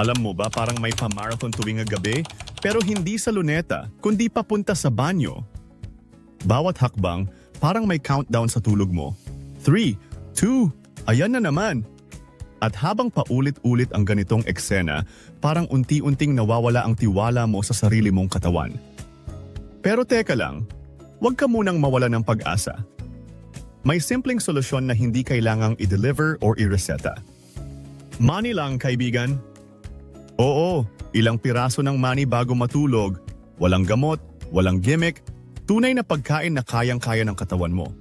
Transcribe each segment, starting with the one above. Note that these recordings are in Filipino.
Alam mo ba parang may pa-marathon tuwing gabi pero hindi sa luneta kundi papunta sa banyo. Bawat hakbang parang may countdown sa tulog mo. 3, 2, ayan na naman. At habang paulit-ulit ang ganitong eksena, parang unti-unting nawawala ang tiwala mo sa sarili mong katawan. Pero teka lang, huwag ka munang mawala ng pag-asa. May simpleng solusyon na hindi kailangang i-deliver or i-reseta. Money lang, kaibigan. Oo, ilang piraso ng money bago matulog. Walang gamot, walang gimmick, tunay na pagkain na kayang-kaya ng katawan mo.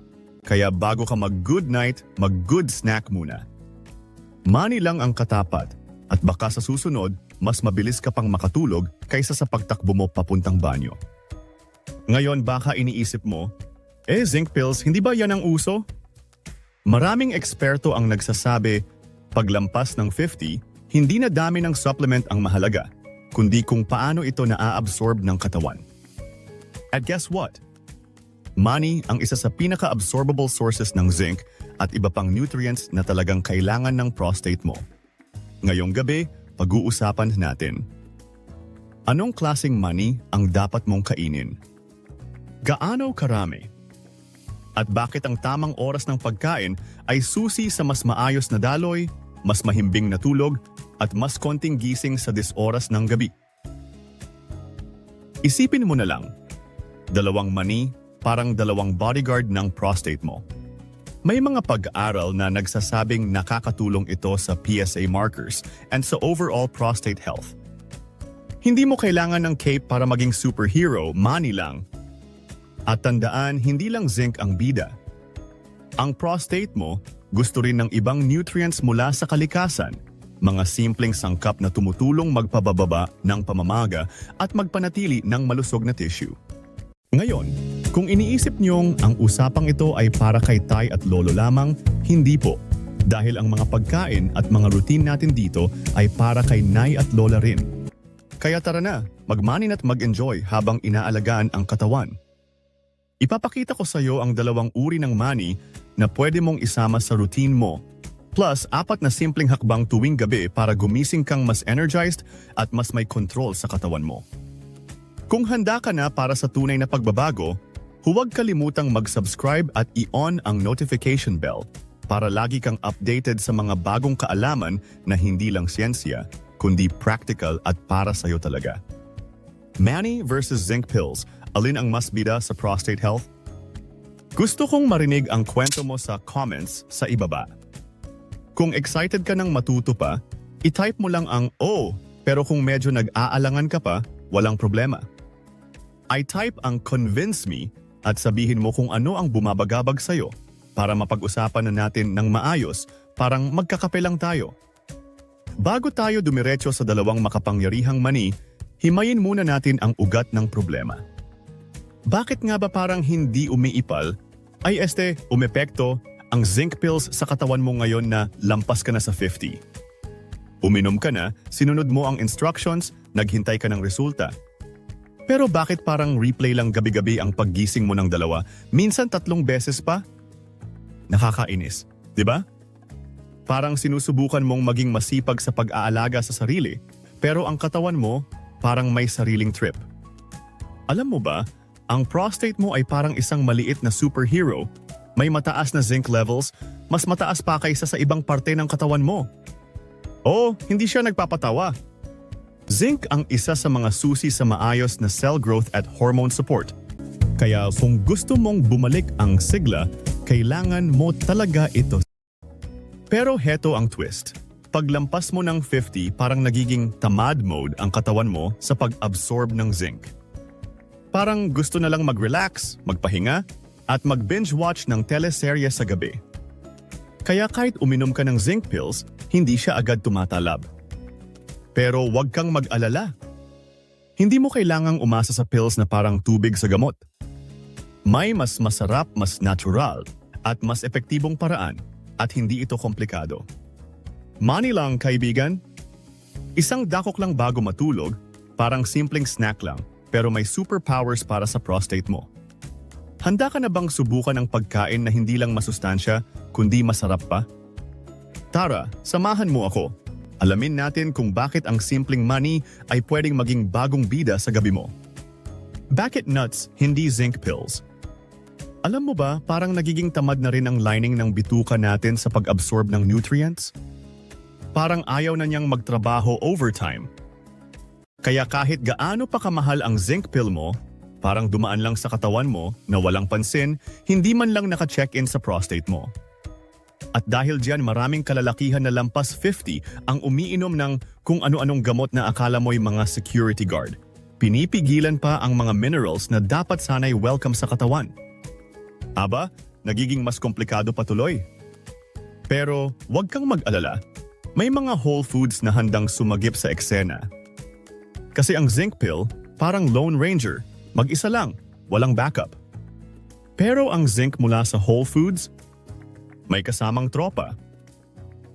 Kaya bago ka mag-good night, mag-good snack muna. Money lang ang katapat at baka sa susunod, mas mabilis ka pang makatulog kaysa sa pagtakbo mo papuntang banyo. Ngayon baka iniisip mo, eh zinc pills, hindi ba yan ang uso? Maraming eksperto ang nagsasabi, paglampas ng 50, hindi na dami ng supplement ang mahalaga, kundi kung paano ito naa-absorb ng katawan. At guess what? Money ang isa sa pinaka-absorbable sources ng zinc at iba pang nutrients na talagang kailangan ng prostate mo. Ngayong gabi, pag-uusapan natin. Anong klasing money ang dapat mong kainin? Gaano karami? At bakit ang tamang oras ng pagkain ay susi sa mas maayos na daloy, mas mahimbing na tulog, at mas konting gising sa disoras ng gabi? Isipin mo na lang, dalawang mani parang dalawang bodyguard ng prostate mo. May mga pag-aaral na nagsasabing nakakatulong ito sa PSA markers and sa overall prostate health. Hindi mo kailangan ng cape para maging superhero, money lang. At tandaan, hindi lang zinc ang bida. Ang prostate mo gusto rin ng ibang nutrients mula sa kalikasan, mga simpleng sangkap na tumutulong magpabababa ng pamamaga at magpanatili ng malusog na tissue. Ngayon, kung iniisip niyong ang usapang ito ay para kay tay at lolo lamang, hindi po. Dahil ang mga pagkain at mga routine natin dito ay para kay nay at lola rin. Kaya tara na, magmanin at mag-enjoy habang inaalagaan ang katawan. Ipapakita ko sa iyo ang dalawang uri ng money na pwede mong isama sa routine mo. Plus, apat na simpleng hakbang tuwing gabi para gumising kang mas energized at mas may control sa katawan mo. Kung handa ka na para sa tunay na pagbabago, huwag kalimutang mag-subscribe at i-on ang notification bell para lagi kang updated sa mga bagong kaalaman na hindi lang siyensya, kundi practical at para sa'yo talaga. Manny versus zinc pills, alin ang mas bida sa prostate health? Gusto kong marinig ang kwento mo sa comments sa ibaba. Kung excited ka nang matuto pa, itype mo lang ang O, pero kung medyo nag-aalangan ka pa, walang problema. I-type ang convince me at sabihin mo kung ano ang bumabagabag sa'yo para mapag-usapan na natin ng maayos, parang magkakape lang tayo. Bago tayo dumiretso sa dalawang makapangyarihang mani, himayin muna natin ang ugat ng problema. Bakit nga ba parang hindi umiipal? Ay este, umepekto ang zinc pills sa katawan mo ngayon na lampas ka na sa 50. Uminom ka na, sinunod mo ang instructions, naghintay ka ng resulta. Pero bakit parang replay lang gabi-gabi ang paggising mo ng dalawa, minsan tatlong beses pa? Nakakainis, di ba? Parang sinusubukan mong maging masipag sa pag-aalaga sa sarili, pero ang katawan mo parang may sariling trip. Alam mo ba, ang prostate mo ay parang isang maliit na superhero. May mataas na zinc levels, mas mataas pa kaysa sa ibang parte ng katawan mo. Oo, hindi siya nagpapatawa. Zinc ang isa sa mga susi sa maayos na cell growth at hormone support. Kaya kung gusto mong bumalik ang sigla, kailangan mo talaga ito. Pero heto ang twist. Paglampas mo ng 50, parang nagiging tamad mode ang katawan mo sa pag-absorb ng zinc. Parang gusto na lang mag-relax, magpahinga, at mag-binge watch ng teleserye sa gabi. Kaya kahit uminom ka ng zinc pills, hindi siya agad tumatalab. Pero huwag kang mag-alala. Hindi mo kailangang umasa sa pills na parang tubig sa gamot. May mas masarap, mas natural, at mas epektibong paraan at hindi ito komplikado. Money lang, kaibigan. Isang dakok lang bago matulog, parang simpleng snack lang, pero may superpowers para sa prostate mo. Handa ka na bang subukan ng pagkain na hindi lang masustansya, kundi masarap pa? Tara, samahan mo ako. Alamin natin kung bakit ang simpleng money ay pwedeng maging bagong bida sa gabi mo. Bakit nuts, hindi zinc pills? Alam mo ba, parang nagiging tamad na rin ang lining ng bituka natin sa pag-absorb ng nutrients? Parang ayaw na niyang magtrabaho overtime. Kaya kahit gaano pa kamahal ang zinc pill mo, parang dumaan lang sa katawan mo na walang pansin, hindi man lang naka-check-in sa prostate mo. At dahil diyan maraming kalalakihan na lampas 50 ang umiinom ng kung ano-anong gamot na akala mo'y mga security guard. Pinipigilan pa ang mga minerals na dapat sana'y welcome sa katawan. Aba, nagiging mas komplikado patuloy. Pero huwag kang mag-alala. May mga whole foods na handang sumagip sa eksena. Kasi ang zinc pill, parang Lone Ranger, mag-isa lang, walang backup. Pero ang zinc mula sa whole foods, may kasamang tropa.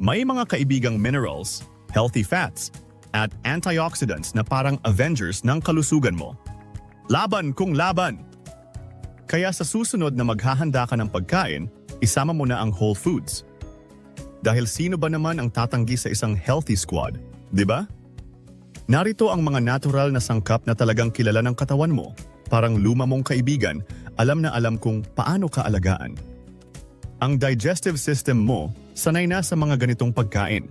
May mga kaibigang minerals, healthy fats, at antioxidants na parang avengers ng kalusugan mo. Laban kung laban! Kaya sa susunod na maghahanda ka ng pagkain, isama mo na ang whole foods. Dahil sino ba naman ang tatanggi sa isang healthy squad, di ba? Narito ang mga natural na sangkap na talagang kilala ng katawan mo. Parang luma mong kaibigan, alam na alam kung paano ka alagaan. Ang digestive system mo sanay na sa mga ganitong pagkain.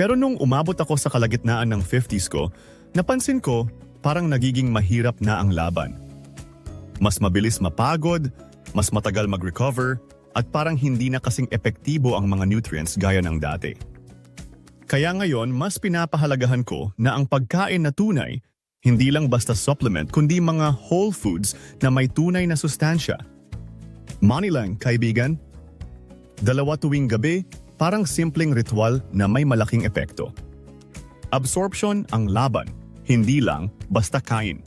Pero nung umabot ako sa kalagitnaan ng 50s ko, napansin ko parang nagiging mahirap na ang laban. Mas mabilis mapagod, mas matagal mag-recover, at parang hindi na kasing epektibo ang mga nutrients gaya ng dati. Kaya ngayon, mas pinapahalagahan ko na ang pagkain na tunay, hindi lang basta supplement kundi mga whole foods na may tunay na sustansya. Money lang, kaibigan. Dalawa tuwing gabi, parang simpleng ritual na may malaking epekto. Absorption ang laban, hindi lang basta kain.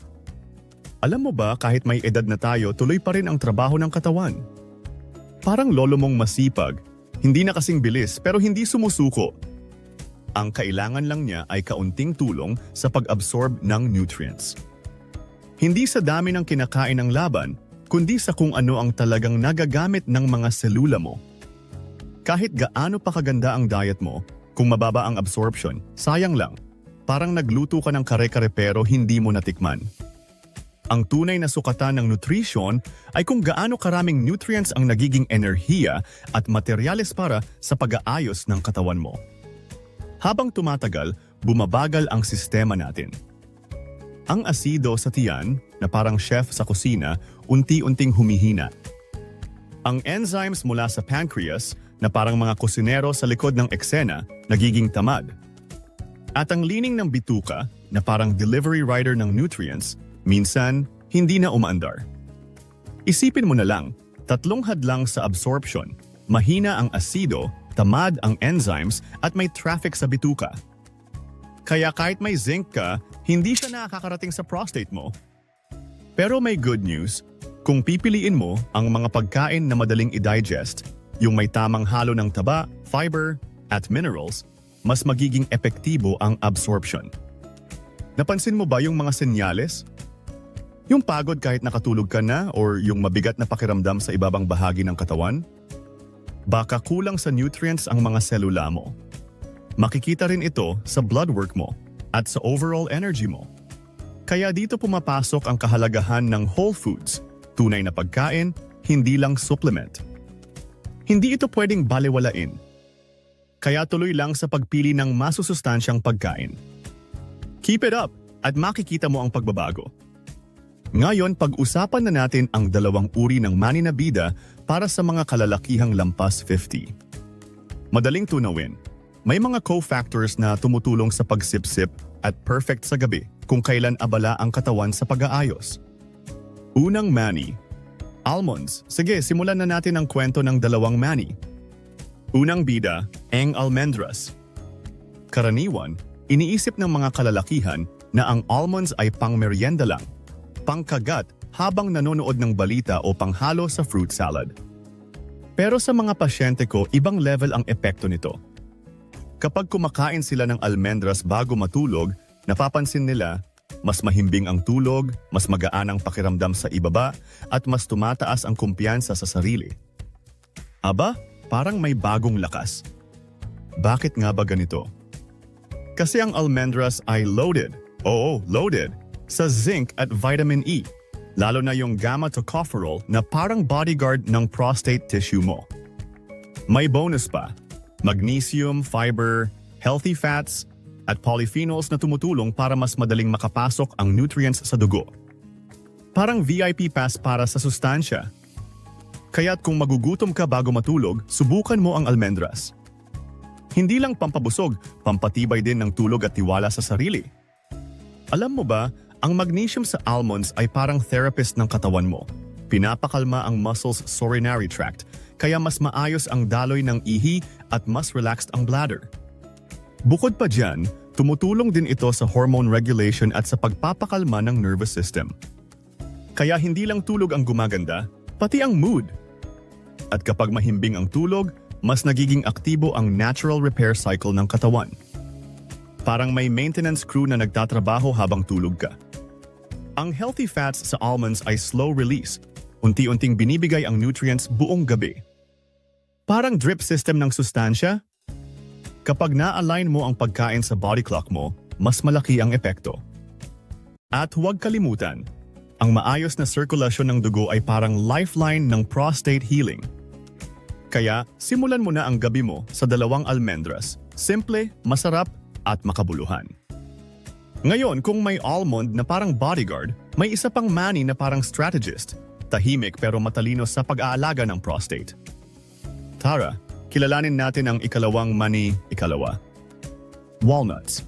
Alam mo ba kahit may edad na tayo, tuloy pa rin ang trabaho ng katawan? Parang lolo mong masipag, hindi na kasing bilis pero hindi sumusuko. Ang kailangan lang niya ay kaunting tulong sa pag-absorb ng nutrients. Hindi sa dami ng kinakain ng laban, kundi sa kung ano ang talagang nagagamit ng mga selula mo. Kahit gaano pa kaganda ang diet mo, kung mababa ang absorption, sayang lang. Parang nagluto ka ng kare-kare pero hindi mo natikman. Ang tunay na sukatan ng nutrition ay kung gaano karaming nutrients ang nagiging enerhiya at materyales para sa pag-aayos ng katawan mo. Habang tumatagal, bumabagal ang sistema natin. Ang asido sa tiyan, na parang chef sa kusina, unti-unting humihina. Ang enzymes mula sa pancreas, na parang mga kusinero sa likod ng eksena, nagiging tamad. At ang lining ng bituka, na parang delivery rider ng nutrients, minsan hindi na umaandar. Isipin mo na lang, tatlong hadlang sa absorption, mahina ang asido, tamad ang enzymes at may traffic sa bituka. Kaya kahit may zinc ka, hindi siya nakakarating sa prostate mo. Pero may good news, kung pipiliin mo ang mga pagkain na madaling i-digest, yung may tamang halo ng taba, fiber, at minerals, mas magiging epektibo ang absorption. Napansin mo ba yung mga senyales? Yung pagod kahit nakatulog ka na or yung mabigat na pakiramdam sa ibabang bahagi ng katawan? Baka kulang sa nutrients ang mga selula mo. Makikita rin ito sa blood work mo at sa overall energy mo. Kaya dito pumapasok ang kahalagahan ng whole foods, tunay na pagkain, hindi lang supplement. Hindi ito pwedeng balewalain. Kaya tuloy lang sa pagpili ng masusustansyang pagkain. Keep it up at makikita mo ang pagbabago. Ngayon, pag-usapan na natin ang dalawang uri ng mani na bida para sa mga kalalakihang lampas 50. Madaling tunawin, may mga co-factors na tumutulong sa pagsipsip at perfect sa gabi kung kailan abala ang katawan sa pag-aayos. Unang mani. Almonds. Sige, simulan na natin ang kwento ng dalawang mani. Unang bida, Eng Almendras. Karaniwan, iniisip ng mga kalalakihan na ang almonds ay pang merienda lang pangkagat habang nanonood ng balita o panghalo sa fruit salad. Pero sa mga pasyente ko, ibang level ang epekto nito. Kapag kumakain sila ng almendras bago matulog, napapansin nila mas mahimbing ang tulog, mas magaan ang pakiramdam sa ibaba, at mas tumataas ang kumpiyansa sa sarili. Aba, parang may bagong lakas. Bakit nga ba ganito? Kasi ang almendras ay loaded, oo, loaded, sa zinc at vitamin E. Lalo na yung gamma tocopherol na parang bodyguard ng prostate tissue mo. May bonus pa, magnesium, fiber, healthy fats, at polyphenols na tumutulong para mas madaling makapasok ang nutrients sa dugo. Parang VIP pass para sa sustansya. Kaya't kung magugutom ka bago matulog, subukan mo ang almendras. Hindi lang pampabusog, pampatibay din ng tulog at tiwala sa sarili. Alam mo ba, ang magnesium sa almonds ay parang therapist ng katawan mo. Pinapakalma ang muscles urinary tract, kaya mas maayos ang daloy ng ihi at mas relaxed ang bladder. Bukod pa dyan, tumutulong din ito sa hormone regulation at sa pagpapakalma ng nervous system. Kaya hindi lang tulog ang gumaganda, pati ang mood. At kapag mahimbing ang tulog, mas nagiging aktibo ang natural repair cycle ng katawan. Parang may maintenance crew na nagtatrabaho habang tulog ka. Ang healthy fats sa almonds ay slow release. Unti-unting binibigay ang nutrients buong gabi. Parang drip system ng sustansya. Kapag na-align mo ang pagkain sa body clock mo, mas malaki ang epekto. At huwag kalimutan, ang maayos na sirkulasyon ng dugo ay parang lifeline ng prostate healing. Kaya simulan mo na ang gabi mo sa dalawang almendras. Simple, masarap, at makabuluhan. Ngayon, kung may almond na parang bodyguard, may isa pang mani na parang strategist. Tahimik pero matalino sa pag-aalaga ng prostate. Tara, kilalanin natin ang ikalawang mani ikalawa. Walnuts.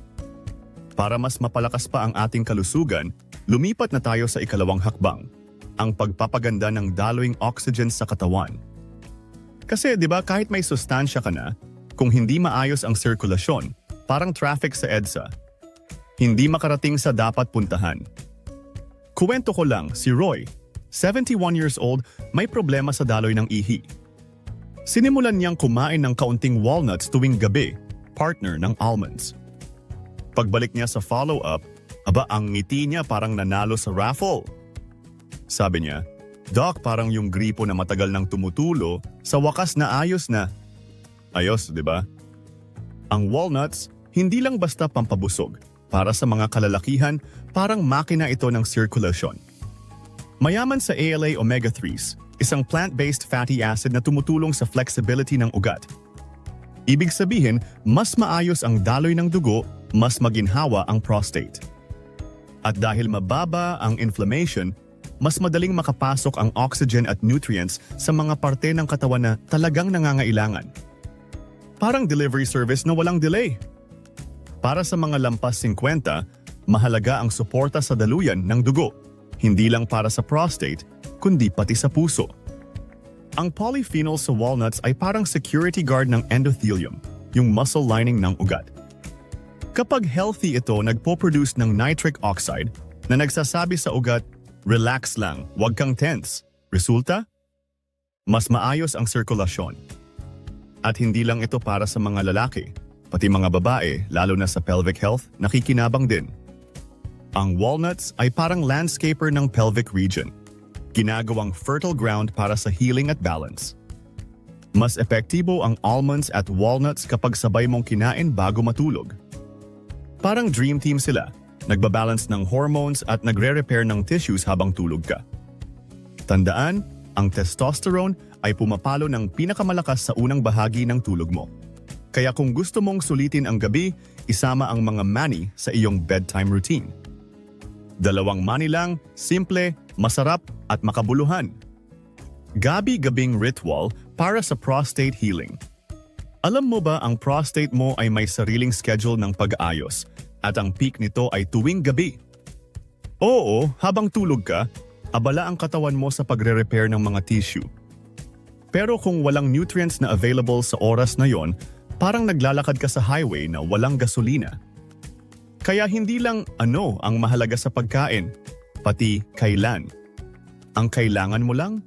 Para mas mapalakas pa ang ating kalusugan, lumipat na tayo sa ikalawang hakbang, ang pagpapaganda ng daloing oxygen sa katawan. Kasi 'di ba kahit may sustansya ka na, kung hindi maayos ang sirkulasyon, parang traffic sa EDSA, hindi makarating sa dapat puntahan. Kuwento ko lang, si Roy, 71 years old, may problema sa daloy ng ihi. Sinimulan niyang kumain ng kaunting walnuts tuwing gabi, partner ng almonds. Pagbalik niya sa follow-up, aba ang ngiti niya parang nanalo sa raffle. Sabi niya, Doc, parang yung gripo na matagal nang tumutulo, sa wakas na ayos na. Ayos, di ba? Ang walnuts, hindi lang basta pampabusog. Para sa mga kalalakihan, parang makina ito ng circulation. Mayaman sa ALA omega-3s, isang plant-based fatty acid na tumutulong sa flexibility ng ugat. Ibig sabihin, mas maayos ang daloy ng dugo, mas maginhawa ang prostate. At dahil mababa ang inflammation, mas madaling makapasok ang oxygen at nutrients sa mga parte ng katawan na talagang nangangailangan. Parang delivery service na walang delay. Para sa mga lampas 50, mahalaga ang suporta sa daluyan ng dugo, hindi lang para sa prostate, kundi pati sa puso. Ang polyphenol sa walnuts ay parang security guard ng endothelium, yung muscle lining ng ugat. Kapag healthy ito, nagpo-produce ng nitric oxide na nagsasabi sa ugat, relax lang, huwag kang tense. Resulta? Mas maayos ang sirkulasyon. At hindi lang ito para sa mga lalaki, pati mga babae, lalo na sa pelvic health, nakikinabang din. Ang walnuts ay parang landscaper ng pelvic region, ginagawang fertile ground para sa healing at balance. Mas epektibo ang almonds at walnuts kapag sabay mong kinain bago matulog. Parang dream team sila, nagbabalance ng hormones at nagre-repair ng tissues habang tulog ka. Tandaan, ang testosterone ay pumapalo ng pinakamalakas sa unang bahagi ng tulog mo. Kaya kung gusto mong sulitin ang gabi, isama ang mga mani sa iyong bedtime routine. Dalawang mani lang, simple, masarap at makabuluhan. Gabi-gabing ritual para sa prostate healing. Alam mo ba ang prostate mo ay may sariling schedule ng pag-ayos at ang peak nito ay tuwing gabi? Oo, habang tulog ka, abala ang katawan mo sa pagre-repair ng mga tissue. Pero kung walang nutrients na available sa oras na yon, parang naglalakad ka sa highway na walang gasolina. Kaya hindi lang ano ang mahalaga sa pagkain, pati kailan. Ang kailangan mo lang?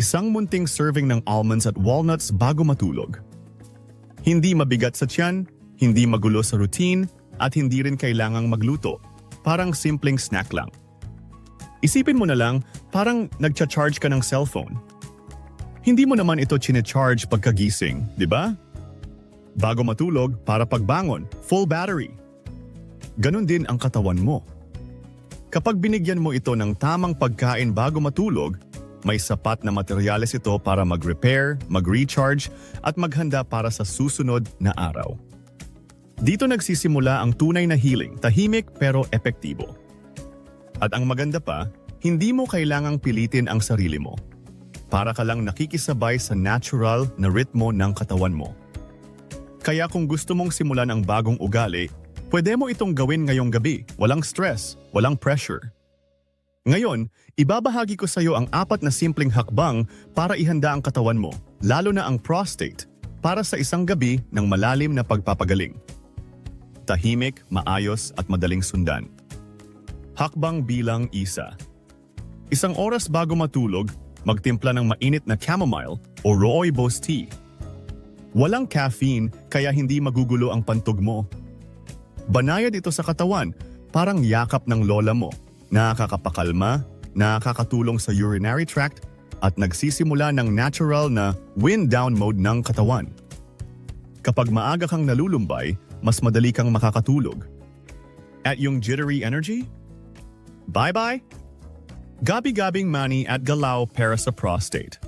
Isang munting serving ng almonds at walnuts bago matulog. Hindi mabigat sa tiyan, hindi magulo sa routine, at hindi rin kailangang magluto. Parang simpleng snack lang. Isipin mo na lang, parang nagcha-charge ka ng cellphone. Hindi mo naman ito chine-charge pagkagising, di ba? Bago matulog, para pagbangon, full battery. Ganon din ang katawan mo. Kapag binigyan mo ito ng tamang pagkain bago matulog, may sapat na materyales ito para mag-repair, mag-recharge, at maghanda para sa susunod na araw. Dito nagsisimula ang tunay na healing, tahimik pero epektibo. At ang maganda pa, hindi mo kailangang pilitin ang sarili mo. Para ka lang nakikisabay sa natural na ritmo ng katawan mo. Kaya kung gusto mong simulan ang bagong ugali, pwede mo itong gawin ngayong gabi, walang stress, walang pressure. Ngayon, ibabahagi ko sa iyo ang apat na simpleng hakbang para ihanda ang katawan mo, lalo na ang prostate, para sa isang gabi ng malalim na pagpapagaling. Tahimik, maayos at madaling sundan. Hakbang bilang isa. Isang oras bago matulog, magtimpla ng mainit na chamomile o rooibos tea. Walang caffeine kaya hindi magugulo ang pantog mo. Banayad ito sa katawan, parang yakap ng lola mo. Nakakapakalma, nakakatulong sa urinary tract, at nagsisimula ng natural na wind down mode ng katawan. Kapag maaga kang nalulumbay, mas madali kang makakatulog. At yung jittery energy? Bye-bye! Gabi-gabing mani at galaw para sa prostate.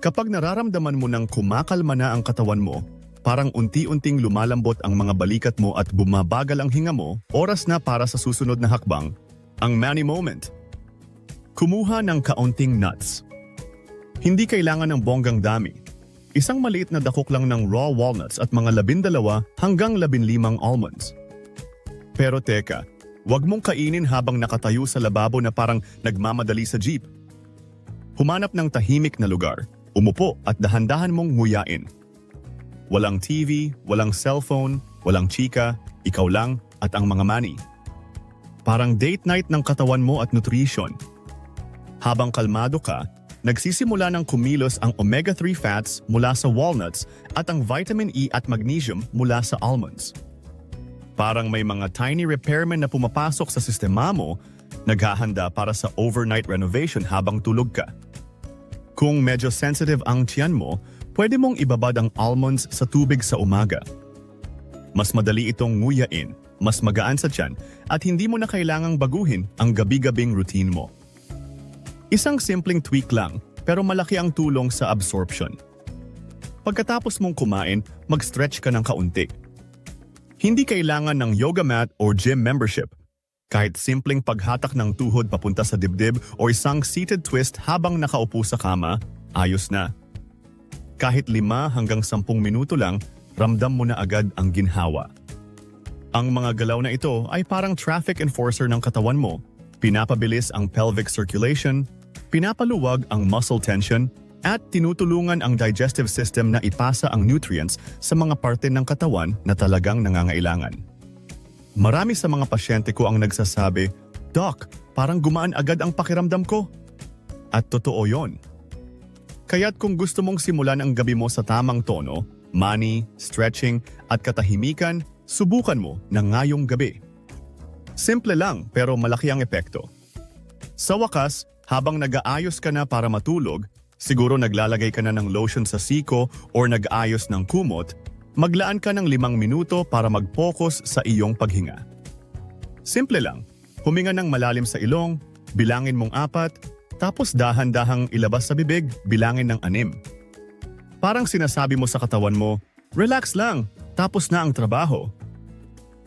Kapag nararamdaman mo ng kumakalma na ang katawan mo, parang unti-unting lumalambot ang mga balikat mo at bumabagal ang hinga mo, oras na para sa susunod na hakbang, ang Manny Moment. Kumuha ng kaunting nuts. Hindi kailangan ng bonggang dami. Isang maliit na dakok lang ng raw walnuts at mga labindalawa hanggang labinlimang almonds. Pero teka, wag mong kainin habang nakatayo sa lababo na parang nagmamadali sa jeep. Humanap ng tahimik na lugar, umupo at dahan-dahan mong nguyain. Walang TV, walang cellphone, walang chika, ikaw lang at ang mga mani. Parang date night ng katawan mo at nutrition. Habang kalmado ka, nagsisimula ng kumilos ang omega-3 fats mula sa walnuts at ang vitamin E at magnesium mula sa almonds. Parang may mga tiny repairmen na pumapasok sa sistema mo, naghahanda para sa overnight renovation habang tulog ka. Kung medyo sensitive ang tiyan mo, pwede mong ibabad ang almonds sa tubig sa umaga. Mas madali itong nguyain, mas magaan sa tiyan, at hindi mo na kailangang baguhin ang gabi-gabing routine mo. Isang simpleng tweak lang, pero malaki ang tulong sa absorption. Pagkatapos mong kumain, mag-stretch ka ng kaunti. Hindi kailangan ng yoga mat or gym membership. Kahit simpleng paghatak ng tuhod papunta sa dibdib o isang seated twist habang nakaupo sa kama, ayos na. Kahit lima hanggang sampung minuto lang, ramdam mo na agad ang ginhawa. Ang mga galaw na ito ay parang traffic enforcer ng katawan mo. Pinapabilis ang pelvic circulation, pinapaluwag ang muscle tension, at tinutulungan ang digestive system na ipasa ang nutrients sa mga parte ng katawan na talagang nangangailangan. Marami sa mga pasyente ko ang nagsasabi, Doc, parang gumaan agad ang pakiramdam ko. At totoo yon. Kaya't kung gusto mong simulan ang gabi mo sa tamang tono, money, stretching, at katahimikan, subukan mo na ngayong gabi. Simple lang pero malaki ang epekto. Sa wakas, habang nag-aayos ka na para matulog, siguro naglalagay ka na ng lotion sa siko or nag-ayos ng kumot, maglaan ka ng limang minuto para mag-focus sa iyong paghinga. Simple lang, huminga ng malalim sa ilong, bilangin mong apat, tapos dahan-dahang ilabas sa bibig, bilangin ng anim. Parang sinasabi mo sa katawan mo, relax lang, tapos na ang trabaho.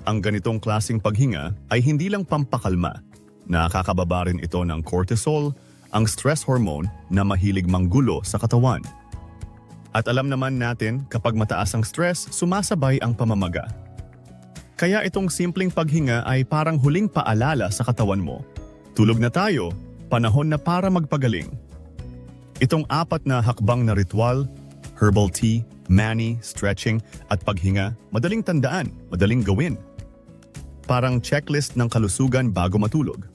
Ang ganitong klasing paghinga ay hindi lang pampakalma. Nakakababa rin ito ng cortisol, ang stress hormone na mahilig manggulo sa katawan. At alam naman natin kapag mataas ang stress, sumasabay ang pamamaga. Kaya itong simpleng paghinga ay parang huling paalala sa katawan mo. Tulog na tayo, panahon na para magpagaling. Itong apat na hakbang na ritual, herbal tea, mani, stretching, at paghinga, madaling tandaan, madaling gawin. Parang checklist ng kalusugan bago matulog.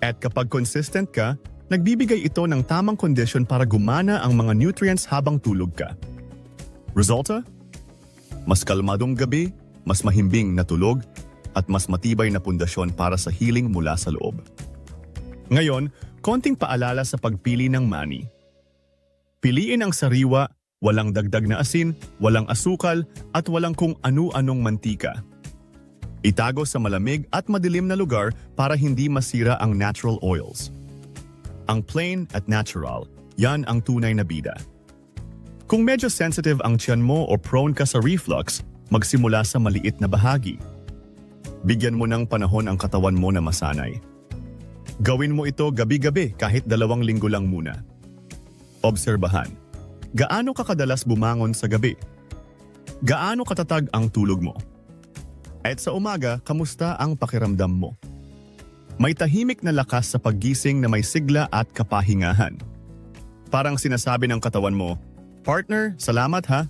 At kapag consistent ka, nagbibigay ito ng tamang kondisyon para gumana ang mga nutrients habang tulog ka. Resulta? Mas kalmadong gabi, mas mahimbing na tulog, at mas matibay na pundasyon para sa healing mula sa loob. Ngayon, konting paalala sa pagpili ng mani. Piliin ang sariwa, walang dagdag na asin, walang asukal, at walang kung anu-anong mantika. Itago sa malamig at madilim na lugar para hindi masira ang natural oils. Ang plain at natural, yan ang tunay na bida. Kung medyo sensitive ang tiyan mo o prone ka sa reflux, magsimula sa maliit na bahagi. Bigyan mo ng panahon ang katawan mo na masanay. Gawin mo ito gabi-gabi kahit dalawang linggo lang muna. Obserbahan. Gaano ka kadalas bumangon sa gabi? Gaano katatag ang tulog mo? At sa umaga, kamusta ang pakiramdam mo? May tahimik na lakas sa paggising na may sigla at kapahingahan. Parang sinasabi ng katawan mo, Partner, salamat ha.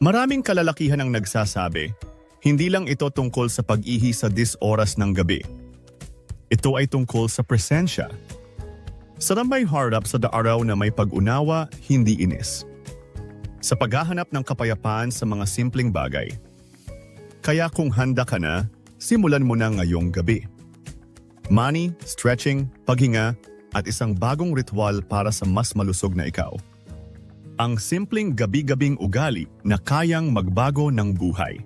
Maraming kalalakihan ang nagsasabi, hindi lang ito tungkol sa pag-ihi sa dis oras ng gabi. Ito ay tungkol sa presensya. Sarap may harap sa daaraw na may pag-unawa, hindi inis. Sa paghahanap ng kapayapaan sa mga simpleng bagay. Kaya kung handa ka na, simulan mo na ngayong gabi. Money, stretching, paghinga, at isang bagong ritual para sa mas malusog na ikaw. Ang simpleng gabi-gabing ugali na kayang magbago ng buhay.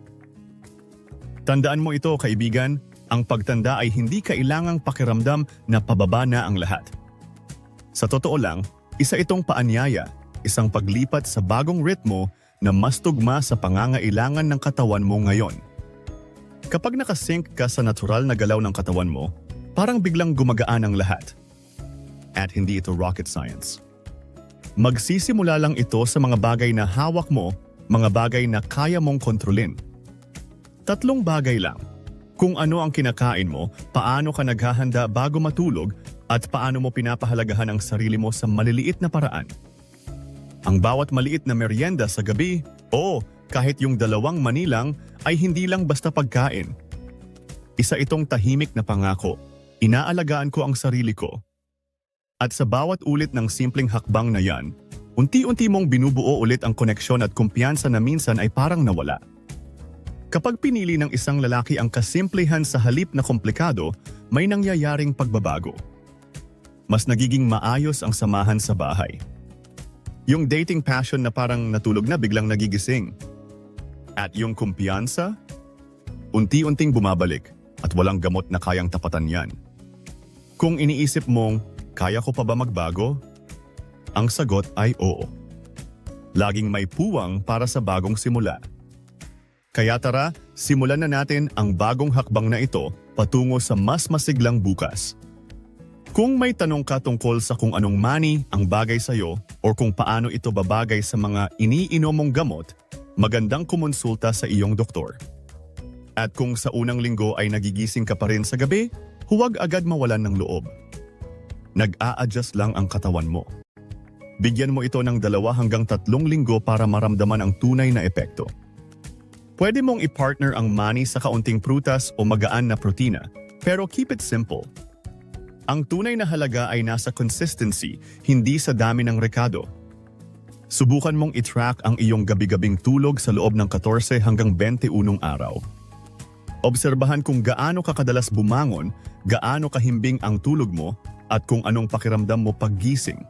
Tandaan mo ito, kaibigan, ang pagtanda ay hindi kailangang pakiramdam na pababa na ang lahat. Sa totoo lang, isa itong paanyaya, isang paglipat sa bagong ritmo na mas tugma sa pangangailangan ng katawan mo ngayon. Kapag nakasync ka sa natural na galaw ng katawan mo, parang biglang gumagaan ang lahat. At hindi ito rocket science. Magsisimula lang ito sa mga bagay na hawak mo, mga bagay na kaya mong kontrolin. Tatlong bagay lang. Kung ano ang kinakain mo, paano ka naghahanda bago matulog, at paano mo pinapahalagahan ang sarili mo sa maliliit na paraan. Ang bawat maliit na merienda sa gabi, o kahit yung dalawang manilang, ay hindi lang basta pagkain. Isa itong tahimik na pangako. Inaalagaan ko ang sarili ko. At sa bawat ulit ng simpleng hakbang na yan, unti-unti mong binubuo ulit ang koneksyon at kumpiyansa na minsan ay parang nawala. Kapag pinili ng isang lalaki ang kasimplehan sa halip na komplikado, may nangyayaring pagbabago. Mas nagiging maayos ang samahan sa bahay. Yung dating passion na parang natulog na biglang nagigising. At yung kumpiyansa, unti-unting bumabalik at walang gamot na kayang tapatan yan. Kung iniisip mong, kaya ko pa ba magbago? Ang sagot ay oo. Laging may puwang para sa bagong simula. Kaya tara, simulan na natin ang bagong hakbang na ito patungo sa mas masiglang bukas. Kung may tanong ka tungkol sa kung anong money ang bagay sa'yo o kung paano ito babagay sa mga iniinom mong gamot, magandang kumonsulta sa iyong doktor. At kung sa unang linggo ay nagigising ka pa rin sa gabi, huwag agad mawalan ng loob. Nag-a-adjust lang ang katawan mo. Bigyan mo ito ng dalawa hanggang tatlong linggo para maramdaman ang tunay na epekto. Pwede mong i-partner ang money sa kaunting prutas o magaan na protina, pero keep it simple. Ang tunay na halaga ay nasa consistency, hindi sa dami ng rekado. Subukan mong i-track ang iyong gabi-gabing tulog sa loob ng 14 hanggang 21 araw. Obserbahan kung gaano ka kadalas bumangon, gaano kahimbing ang tulog mo, at kung anong pakiramdam mo paggising.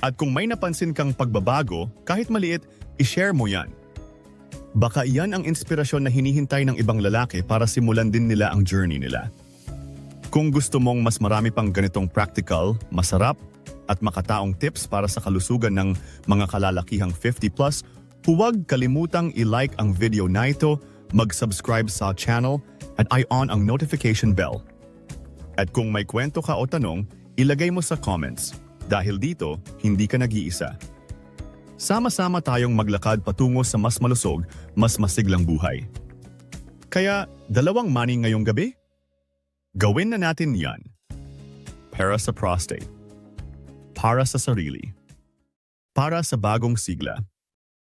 At kung may napansin kang pagbabago, kahit maliit, i-share mo yan. Baka iyan ang inspirasyon na hinihintay ng ibang lalaki para simulan din nila ang journey nila. Kung gusto mong mas marami pang ganitong practical, masarap, at makataong tips para sa kalusugan ng mga kalalakihang 50 plus, huwag kalimutang i-like ang video na ito, mag-subscribe sa channel, at i-on ang notification bell. At kung may kwento ka o tanong, ilagay mo sa comments. Dahil dito, hindi ka nag-iisa. Sama-sama tayong maglakad patungo sa mas malusog, mas masiglang buhay. Kaya, dalawang money ngayong gabi? Gawin na natin yan. Para sa prostate. Para sa sarili. Para sa bagong sigla.